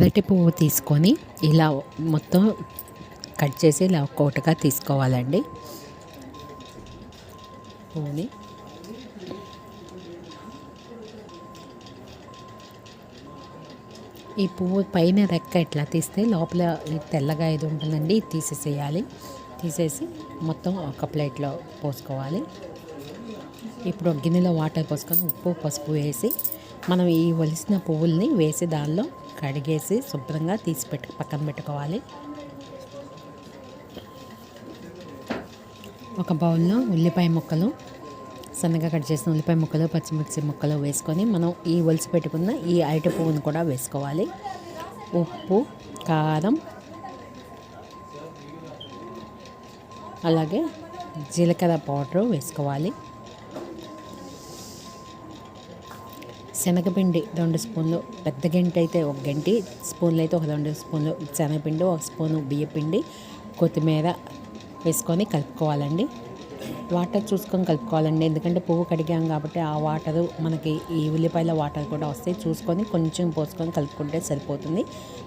అరటి పువ్వు తీసుకొని ఇలా మొత్తం కట్ చేసి ఇలా ఒక్కొక్కటిగా తీసుకోవాలండి. పువ్వుని. ఈ పువ్వు పైన రెక్క ఇట్లా తీస్తే లోపల తెల్లగా ఇది ఉంటుందండి తీసేసేయాలి. తీసేసి మొత్తం ఒక ప్లేట్లో పోసుకోవాలి. ఇప్పుడు గిన్నెలో వాటర్ పోసుకొని ఉప్పు పసుపు వేసి మనం ఈ ఒలిసిన పువ్వుల్ని వేసి దానిలో కడిగేసి శుభ్రంగా తీసి పెట్టు పక్కన పెట్టుకోవాలి. ఒక బౌల్లో ఉల్లిపాయ ముక్కలు సన్నగా కట్ చేసిన ఉల్లిపాయ ముక్కలు పచ్చిమిర్చి ముక్కలు వేసుకొని మనం ఈ ఒలిసి పెట్టుకున్న ఈ అరటి పువ్వును కూడా వేసుకోవాలి. ఉప్పు కారం అలాగే జీలకర్ర పౌడర్ వేసుకోవాలి. శనగపిండి రెండు స్పూన్లు పెద్ద గంట అయితే ఒక గంటి స్పూన్లు అయితే ఒక రెండు స్పూన్లు శనగపిండి ఒక స్పూను బియ్యపిండి కొత్తిమీర వేసుకొని కలుపుకోవాలండి. వాటర్ చూసుకొని కలుపుకోవాలండి ఎందుకంటే పువ్వు కడిగాం కాబట్టి ఆ వాటరు మనకి ఈ ఉల్లిపాయల వాటర్ కూడా వస్తాయి చూసుకొని కొంచెం పోసుకొని కలుపుకుంటే సరిపోతుంది.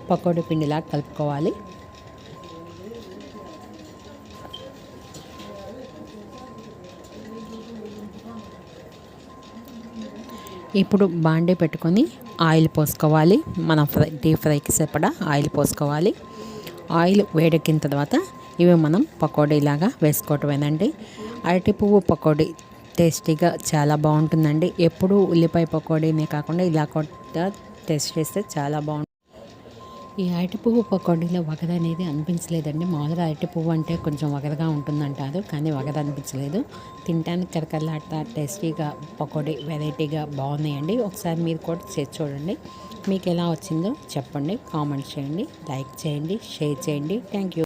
పకోడీ పిండిలా కలుపుకోవాలి. ఇప్పుడు బాండీ పెట్టుకొని ఆయిల్ పోసుకోవాలి. మనం ఫ్రై డీప్ ఫ్రైకి సరిపడా ఆయిల్ పోసుకోవాలి. ఆయిల్ వేడెక్కిన తర్వాత ఇవి మనం పకోడీలాగా వేసుకోవటమేనండి అరటి పువ్వు పకోడీ టేస్టీగా చాలా బాగుంటుందండి. ఎప్పుడు ఉల్లిపాయ పకోడీనే కాకుండా ఇలా కూడా టేస్ట్ చేస్తే చాలా బాగుంటుంది ఈ అరటి పువ్వు పకోడీలో వగద అనేది అనిపించలేదండి. మామూలుగా అరటి పువ్వు అంటే కొంచెం వగరగా ఉంటుందంటారు కానీ వగద అనిపించలేదు. తినడానికి కరకరలాట టేస్టీగా పకోడీ వెరైటీగా బాగున్నాయండి. ఒకసారి మీరు కూడా చేసి చూడండి. మీకు ఎలా వచ్చిందో చెప్పండి. కామెంట్ చేయండి. లైక్ చేయండి. షేర్ చేయండి. Thank you.